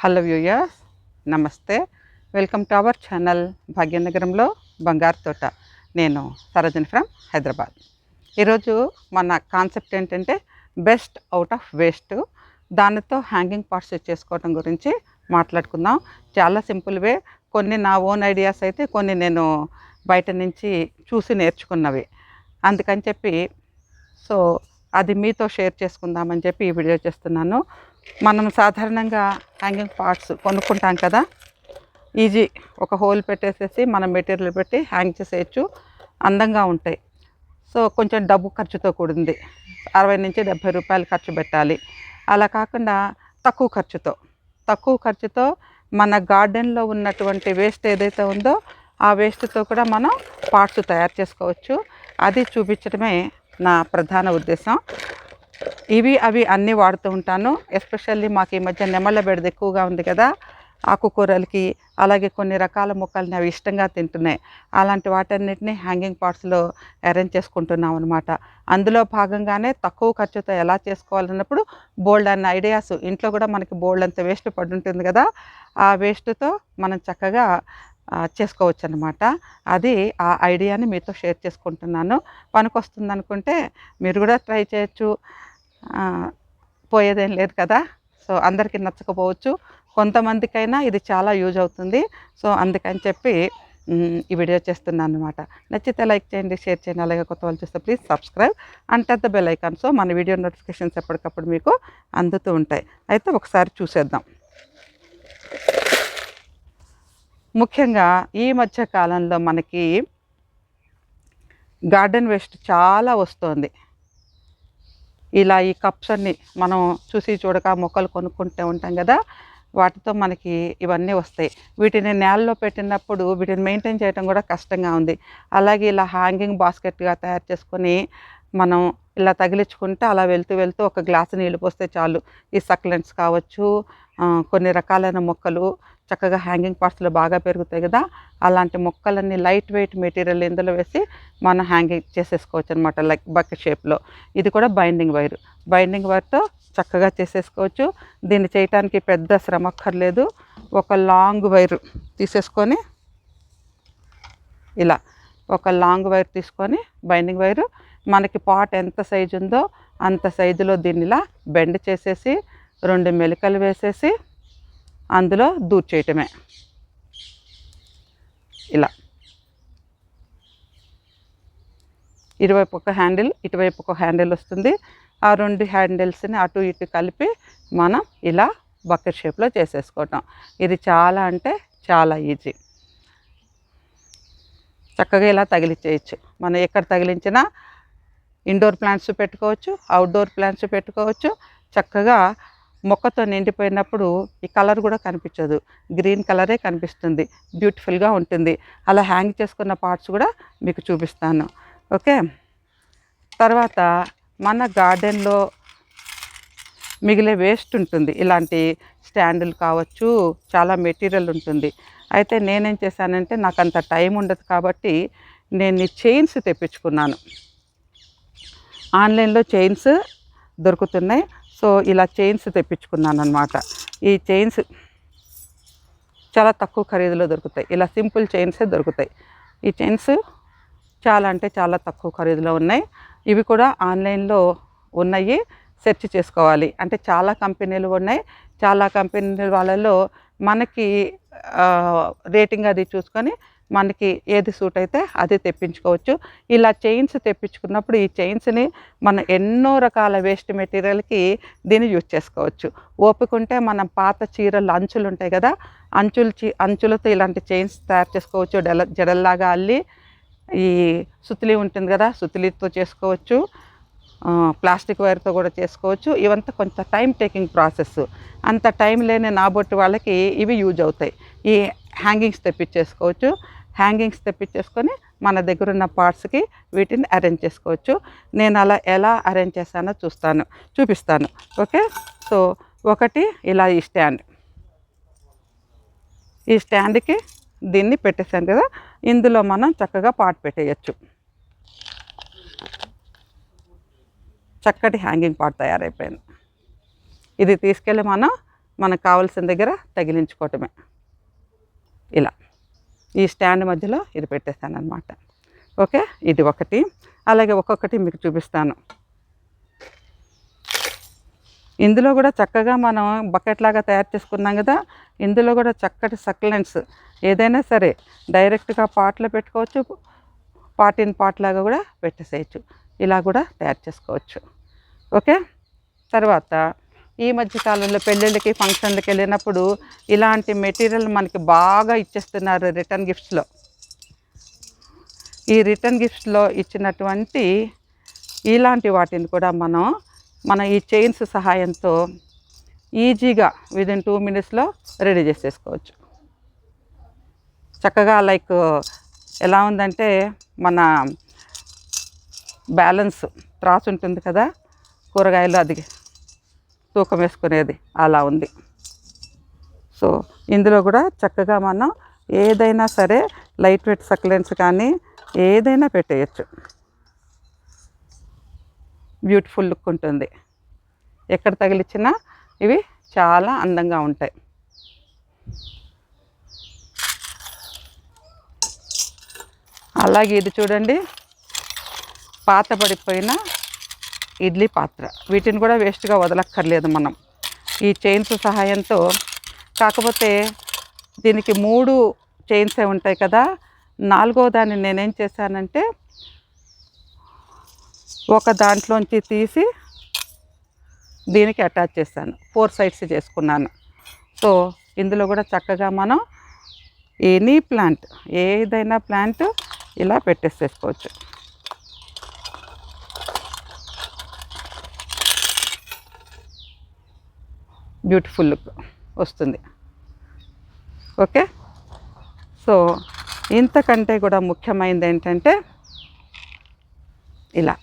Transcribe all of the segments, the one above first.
Hello viewers నమస్తే. Welcome to our channel భాగ్యనగరంలో బంగారు తోట. నేను సరోజన్ ఫ్రమ్ హైదరాబాద్. ఈరోజు మన కాన్సెప్ట్ ఏంటంటే బెస్ట్ అవుట్ ఆఫ్ వేస్ట్. దానితో హ్యాంగింగ్ పార్ట్స్ చేసుకోవడం గురించి మాట్లాడుకుందాం. చాలా సింపుల్ వే. కొన్ని నా ఓన్ ఐడియాస్ అయితే కొన్ని నేను బయట నుంచి చూసి నేర్చుకున్నవి. అందుకని చెప్పి సో అది మీతో షేర్ చేసుకుందామని చెప్పి ఈ వీడియో చేస్తున్నాను. మనం సాధారణంగా హ్యాంగింగ్ పార్ట్స్ కొనుక్కుంటాం కదా. ఈజీ ఒక హోల్ పెట్టేసేసి మనం మెటీరియల్ పెట్టి హ్యాంగ్ చేసేయచ్చు. అందంగా ఉంటాయి. సో కొంచెం డబ్బు ఖర్చుతో కూడింది. అరవై నుంచి డెబ్భై రూపాయలు ఖర్చు పెట్టాలి. అలా కాకుండా తక్కువ ఖర్చుతో. తక్కువ ఖర్చుతో మన గార్డెన్లో ఉన్నటువంటి వేస్ట్ ఏదైతే ఉందో ఆ వేస్ట్తో కూడా మనం పార్ట్స్ తయారు చేసుకోవచ్చు. అది చూపించడమే నా ప్రధాన ఉద్దేశం. ఇవి అవి అన్నీ వాడుతూ ఉంటాను. ఎస్పెషల్లీ మాకు ఈ మధ్య నెమళ్ళ బెడద ఎక్కువగా ఉంది కదా ఆకుకూరలకి అలాగే కొన్ని రకాల మొక్కల్ని అవి ఇష్టంగా తింటున్నాయి. అలాంటి వాటన్నిటిని హ్యాంగింగ్ పార్ట్స్లో అరేంజ్ చేసుకుంటున్నాం అనమాట అందులో భాగంగానే తక్కువ ఖర్చుతో ఎలా చేసుకోవాలన్నప్పుడు బోల్డ్ అన్న ఐడియాస్ ఇంట్లో కూడా మనకి బోల్డ్ అంత వేస్ట్ పడి ఉంటుంది కదా ఆ వేస్ట్తో మనం చక్కగా చేసుకోవచ్చు అనమాట అది ఆ ఐడియాని మీతో షేర్ చేసుకుంటున్నాను. పనికొస్తుంది అనుకుంటే మీరు కూడా ట్రై చేయొచ్చు. పోయేదేం లేదు కదా. సో అందరికీ నచ్చకపోవచ్చు. కొంతమందికైనా ఇది చాలా యూజ్ అవుతుంది. సో అందుకని చెప్పి ఈ వీడియో చేస్తున్నాను అనమాట నచ్చితే లైక్ చేయండి షేర్ చేయండి. అలాగే కొత్త వాళ్ళు చూస్తే ప్లీజ్ సబ్స్క్రైబ్ అండ్ పెద్ద ద బెల్ ఐకాన్. సో మన వీడియో నోటిఫికేషన్స్ ఎప్పటికప్పుడు మీకు అందుతూ ఉంటాయి. అయితే ఒకసారి చూసేద్దాం. ముఖ్యంగా ఈ మధ్య కాలంలో మనకి గార్డెన్ వేస్ట్ చాలా వస్తుంది. ఇలా ఈ కప్స్ అన్ని మనం చూసి చూడక మొక్కలు కొనుక్కుంటూ ఉంటాం కదా వాటితో మనకి ఇవన్నీ వస్తాయి. వీటిని నేలలో పెట్టినప్పుడు వీటిని మెయింటైన్ చేయడం కూడా కష్టంగా ఉంది. అలాగే ఇలా హ్యాంగింగ్ బాస్కెట్గా తయారు చేసుకొని మనం ఇలా తగిలించుకుంటే అలా వెళ్తూ వెళ్తూ ఒక గ్లాసు నీళ్ళు పోస్తే చాలు. ఈ సక్లెంట్స్ కావచ్చు కొన్ని రకాలైన మొక్కలు చక్కగా హ్యాంగింగ్ పార్ట్స్లో బాగా పెరుగుతాయి కదా? అలాంటి మొక్కలన్నీ లైట్ వెయిట్ మెటీరియల్ ఇందులో వేసి మనం హ్యాంగింగ్ చేసేసుకోవచ్చు అనమాట లైక్ బకెట్ షేప్లో ఇది కూడా బైండింగ్ వైర్ బైండింగ్ వైర్తో చక్కగా చేసేసుకోవచ్చు. దీన్ని చేయటానికి పెద్ద శ్రమ అక్కర్లేదు. ఒక లాంగ్ వైర్ తీసేసుకొని ఇలా ఒక లాంగ్ వైర్ తీసుకొని బైండింగ్ వైరు మనకి పాట్ ఎంత సైజు ఉందో అంత సైజులో దీన్ని ఇలా బెండ్ చేసేసి రెండు మెలికలు వేసేసి అందులో దూర్చేయటమే ఇలా. ఇటువైపు ఒక హ్యాండిల్ ఇటువైపు ఒక హ్యాండిల్ వస్తుంది. ఆ రెండు హ్యాండిల్స్ని అటు ఇటు కలిపి మనం ఇలా బకెట్ షేప్లో చేసేసుకోవటం. ఇది చాలా అంటే చాలా ఈజీ. చక్కగా ఇలా తగిలించేయచ్చు మనం ఎక్కడ తగిలించినా ఇండోర్ ప్లాంట్స్ పెట్టుకోవచ్చు అవుట్డోర్ ప్లాంట్స్ పెట్టుకోవచ్చు. చక్కగా మొక్కతో నిండిపోయినప్పుడు ఈ కలర్ కూడా కనిపించదు. గ్రీన్ కలరే కనిపిస్తుంది. బ్యూటిఫుల్గా ఉంటుంది. అలా హ్యాంగ్ చేసుకున్న పార్ట్స్ కూడా మీకు చూపిస్తాను. ఓకే? తర్వాత మన గార్డెన్లో మిగిలే వేస్ట్ ఉంటుంది. ఇలాంటి స్టాండులు కావచ్చు చాలా మెటీరియల్ ఉంటుంది. అయితే నేనేం చేశానంటే నాకు అంత టైం ఉండదు కాబట్టి నేను ఈ చైన్స్ తెప్పించుకున్నాను. ఆన్లైన్లో చైన్స్ దొరుకుతున్నాయి. సో ఇలా చైన్స్ తెప్పించుకున్నాను అనమాట ఈ చైన్స్ చాలా తక్కువ ఖరీదులో దొరుకుతాయి. ఇలా సింపుల్ చైన్సే దొరుకుతాయి. ఈ చైన్స్ చాలా అంటే చాలా తక్కువ ఖరీదులో ఉన్నాయి. ఇవి కూడా ఆన్లైన్లో ఉన్నాయి సెర్చ్ చేసుకోవాలి. అంటే చాలా కంపెనీలు ఉన్నాయి. చాలా కంపెనీల వాళ్ళలో మనకి రేటింగ్ అది చూసుకొని మనకి ఏది సూట్ అయితే అది తెప్పించుకోవచ్చు. ఇలా చైన్స్ తెప్పించుకున్నప్పుడు ఈ చైన్స్ని మనం ఎన్నో రకాల వేస్ట్ మెటీరియల్కి దీన్ని యూజ్ చేసుకోవచ్చు. ఓపిక ఉంటే మనం పాత చీరలు అంచులు ఉంటాయి కదా అంచులు చీ అంచులతో ఇలాంటి చైన్స్ తయారు చేసుకోవచ్చు. డెల జడల్లాగా అల్లి ఈ సుతిలి ఉంటుంది కదా సుతిలితో చేసుకోవచ్చు. ప్లాస్టిక్ వైర్తో కూడా చేసుకోవచ్చు. ఇవంతా కొంత టైం టేకింగ్ ప్రాసెస్ అంత టైం లేని నాబొట్టి వాళ్ళకి ఇవి యూజ్ అవుతాయి. ఈ హ్యాంగింగ్స్ తెప్పించేసుకోవచ్చు. హ్యాంగింగ్స్ తెప్పించేసుకొని మన దగ్గర ఉన్న పార్ట్స్కి వీటిని అరేంజ్ చేసుకోవచ్చు. నేను అలా ఎలా అరేంజ్ చేస్తానో చూస్తాను చూపిస్తాను. ఓకే? సో ఒకటి ఇలా ఈ స్టాండ్. ఈ స్టాండ్కి దీన్ని పెట్టేసాను కదా ఇందులో మనం చక్కగా పాట్ పెట్టేయచ్చు. చక్కటి హ్యాంగింగ్ పాట్ తయారైపోయింది. ఇది తీసుకెళ్ళి మనం మనకు కావాల్సిన దగ్గర తగిలించుకోవటమే. ఇలా. ఈ స్టాండ్ మధ్యలో ఇది పెట్టేస్తాను అనమాట ఓకే? ఇది ఒకటి. అలాగే ఒక్కొక్కటి మీకు చూపిస్తాను. ఇందులో కూడా చక్కగా మనం బకెట్ లాగా తయారు చేసుకున్నాం కదా ఇందులో కూడా చక్కటి సక్లెంట్స్. ఏదైనా సరే డైరెక్ట్గా పాట్లో పెట్టుకోవచ్చు పాట్ ఇన్ పాట్ లాగా కూడా పెట్టేసేయచ్చు. ఇలా కూడా తయారు చేసుకోవచ్చు. ఓకే? తర్వాత ఈ మధ్య కాలంలో పెళ్ళిళ్ళకి ఫంక్షన్లకి వెళ్ళినప్పుడు ఇలాంటి మెటీరియల్ మనకి బాగా ఇచ్చేస్తున్నారు రిటర్న్ గిఫ్ట్స్లో. ఈ రిటర్న్ గిఫ్ట్స్లో ఇచ్చినటువంటి ఇలాంటి వాటిని కూడా మనం మన ఈ చైన్స్ సహాయంతో ఈజీగా విదిన్ టూ మినిట్స్లో రెడీ చేసేసుకోవచ్చు. చక్కగా లైక్ ఎలా ఉందంటే మన బ్యాలెన్స్ త్రాసు ఉంటుంది కదా కూరగాయలు అది తూకం వేసుకునేది అలా ఉంది. సో ఇందులో కూడా చక్కగా మనం ఏదైనా సరే లైట్ వెయిట్ సక్లెన్స్ కానీ ఏదైనా పెట్టేయచ్చు. బ్యూటిఫుల్ లుక్ ఉంటుంది. ఎక్కడ తగిలిచ్చినా ఇవి చాలా అందంగా ఉంటాయి. అలాగే ఇది చూడండి. పాత పడిపోయిన ఇడ్లీ పాత్ర. వీటిని కూడా వేస్ట్గా వదలక్కర్లేదు మనం. ఈ చైన్స్ సహాయంతో కాకపోతే దీనికి మూడు చైన్సే ఉంటాయి కదా. నాలుగో దాన్ని నేనేం చేశానంటే ఒక దాంట్లోంచి తీసి దీనికి అటాచ్ చేశాను. ఫోర్ సైడ్స్ చేసుకున్నాను. సో ఇందులో కూడా చక్కగా మనం ఎనీ ప్లాంట్ ఏదైనా ప్లాంట్ ఇలా పెట్టేసేసుకోవచ్చు. బ్యూటిఫుల్ లుక్ వస్తుంది. ఓకే? సో ఇంతకంటే కూడా ముఖ్యమైనది ఏంటంటే ఇలా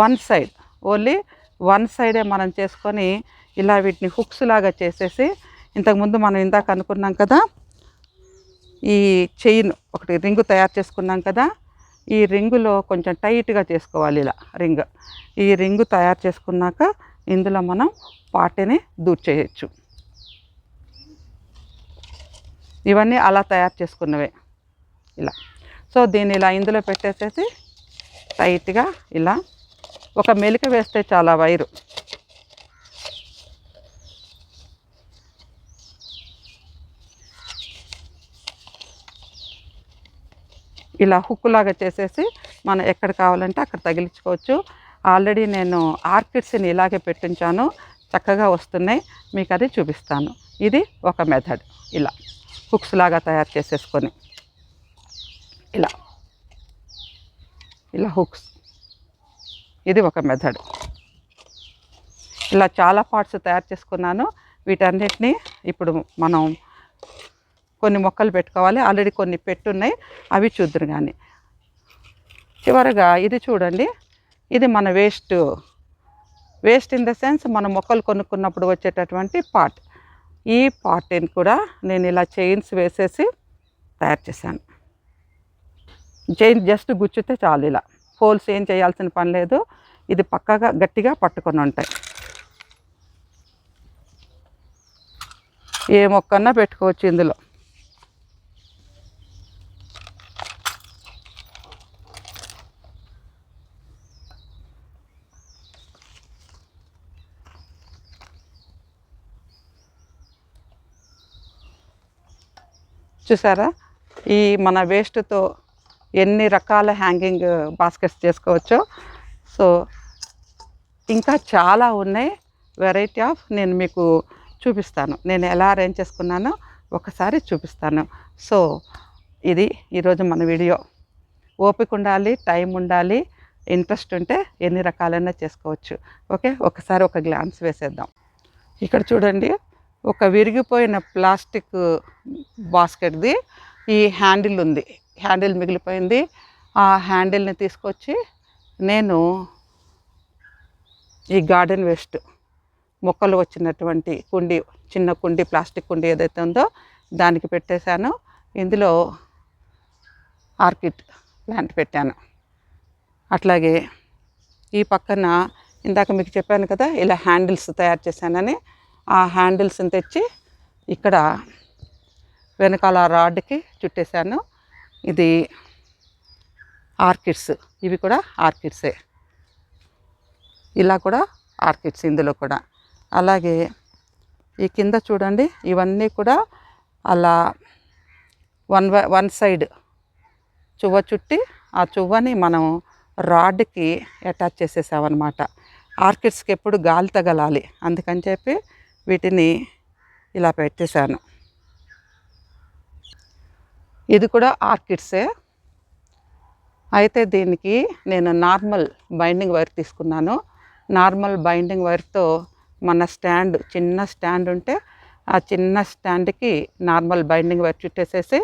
వన్ సైడ్ ఓన్లీ వన్ సైడే మనం చేసుకొని ఇలా వీటిని హుక్స్ లాగా చేసేసి ఇంతకుముందు మనం ఇందాక అనుకున్నాం కదా ఈ చైన్ ఒకటి రింగు తయారు చేసుకున్నాం కదా ఈ రింగులో కొంచెం టైట్గా చేసుకోవాలి ఇలా రింగ్. ఈ రింగు తయారు చేసుకున్నాక ఇందులో మనం పాటిని దూర్చేయచ్చు ఇవన్నీ అలా తయారు చేసుకున్నవే. ఇలా. సో దీన్ని ఇలా ఇందులో పెట్టేసేసి టైట్గా ఇలా ఒక మెలిక వేస్తే చాలా వైరు. ఇలా హుక్కులాగా చేసేసి మనం ఎక్కడ కావాలంటే అక్కడ తగిలించుకోవచ్చు. ఆల్రెడీ నేను ఆర్కిడ్స్ని ఇలాగే పెట్టించాను చక్కగా వస్తున్నాయి మీకు అది చూపిస్తాను. ఇది ఒక మెథడ్. ఇలా హుక్స్ లాగా తయారు చేసేసుకొని. ఇలా ఇలా హుక్స్. ఇది ఒక మెథడ్. ఇలా చాలా పార్ట్స్ తయారు చేసుకున్నాను. వీటన్నిటిని ఇప్పుడు మనం కొన్ని మొక్కలు పెట్టుకోవాలి. ఆల్రెడీ కొన్ని పెట్టున్నాయి. అవి చూద్దరు కానీ చివరగా ఇది చూడండి. ఇది మన waste waste in the sense మన మొక్కలు కొనుక్కున్నప్పుడు వచ్చేటటువంటి పార్ట్ ఈ పార్ట్ని కూడా నేను ఇలా చైన్స్ వేసేసి తయారు చేశాను. చైన్ జస్ట్ గుచ్చితే చాలు ఇలా. హోల్స్ ఏం చేయాల్సిన పని లేదు. ఇది పక్కగా గట్టిగా పట్టుకొని ఉంటాయి. ఏ మొక్కన్నా పెట్టుకోవచ్చు ఇందులో. చూసారా? ఈ మన వేస్ట్తో ఎన్ని రకాల హ్యాంగింగ్ బాస్కెట్స్ చేసుకోవచ్చో. సో ఇంకా చాలా ఉన్నాయి. వెరైటీ ఆఫ్ నేను మీకు చూపిస్తాను. నేను ఎలా అరేంజ్ చేసుకున్నానో ఒకసారి చూపిస్తాను. సో ఇది ఈరోజు మన వీడియో. ఓపిక ఉండాలి టైం ఉండాలి ఇంట్రెస్ట్ ఉంటే ఎన్ని రకాలైనా చేసుకోవచ్చు. ఓకే? ఒకసారి ఒక గ్లాన్స్ వేసేద్దాం. ఇక్కడ చూడండి. ఒక విరిగిపోయిన ప్లాస్టిక్ బాస్కెట్ది ఈ హ్యాండిల్ ఉంది. హ్యాండిల్ మిగిలిపోయింది. ఆ హ్యాండిల్ని తీసుకొచ్చి నేను ఈ గార్డెన్ వేస్ట్ మొక్కలు వచ్చినటువంటి కుండి చిన్న కుండి ప్లాస్టిక్ కుండి ఏదైతే ఉందో దానికి పెట్టేశాను. ఇందులో ఆర్కిడ్ ప్లాంట్ పెట్టాను. అట్లాగే ఈ పక్కన ఇందాక మీకు చెప్పాను కదా ఇలా హ్యాండిల్స్ తయారు చేశానని ఆ హ్యాండిల్స్ని తెచ్చి ఇక్కడ వెనకాల రాడ్కి చుట్టేశాను. ఇది ఆర్కిడ్స్ ఇవి కూడా ఆర్కిడ్సే ఇలా కూడా ఆర్కిడ్స్ ఇందులో కూడా. అలాగే ఈ కింద చూడండి ఇవన్నీ కూడా అలా వన్ వన్ సైడ్ చువ్వ చుట్టి ఆ చువ్వని మనం రాడ్కి అటాచ్ చేసేసామన్నమాట. ఆర్కిడ్స్కి ఎప్పుడు గాలి తగలాలి. అందుకని చెప్పి వీటిని ఇలా పెట్టేశాను. ఇది కూడా ఆర్కిడ్సే. అయితే దీనికి నేను నార్మల్ బైండింగ్ వైర్ తీసుకున్నాను. నార్మల్ బైండింగ్ వైర్తో మన స్టాండ్ చిన్న స్టాండ్ ఉంటే ఆ చిన్న స్టాండ్కి నార్మల్ బైండింగ్ వైర్ చుట్టేసేసి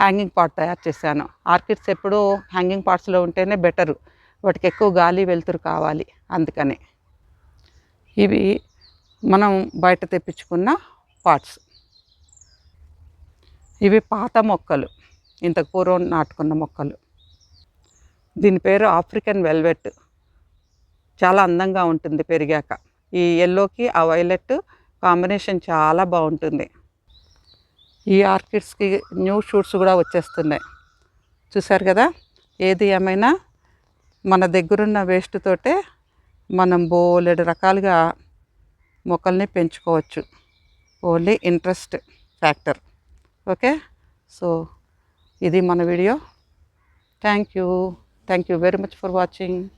హ్యాంగింగ్ పాట్ తయారు చేశాను. ఆర్కిడ్స్ ఎప్పుడూ హ్యాంగింగ్ పార్ట్స్లో ఉంటేనే బెటరు. వాటికి ఎక్కువ గాలి వెలుతురు కావాలి అందుకని. ఇవి మనం బయట తెప్పించుకున్న పాట్స్. ఇవి పాత మొక్కలు. ఇంతకు పూర్వం నాటుకున్న మొక్కలు. దీని పేరు ఆఫ్రికన్ వెల్వెట్. చాలా అందంగా ఉంటుంది పెరిగాక. ఈ ఎల్లోకి ఆ వైలెట్ కాంబినేషన్ చాలా బాగుంటుంది. ఈ ఆర్కిడ్స్కి న్యూ షూట్స్ కూడా వచ్చేస్తున్నాయి. చూసారు కదా? ఏది ఏమైనా మన దగ్గరున్న వేస్ట్ తోటే మనం బోలెడు రకాలుగా మొక్కల్ని పెంచుకోవచ్చు. Only interest factor. Okay? So ఇది మన video. Thank you. Thank you very much for watching.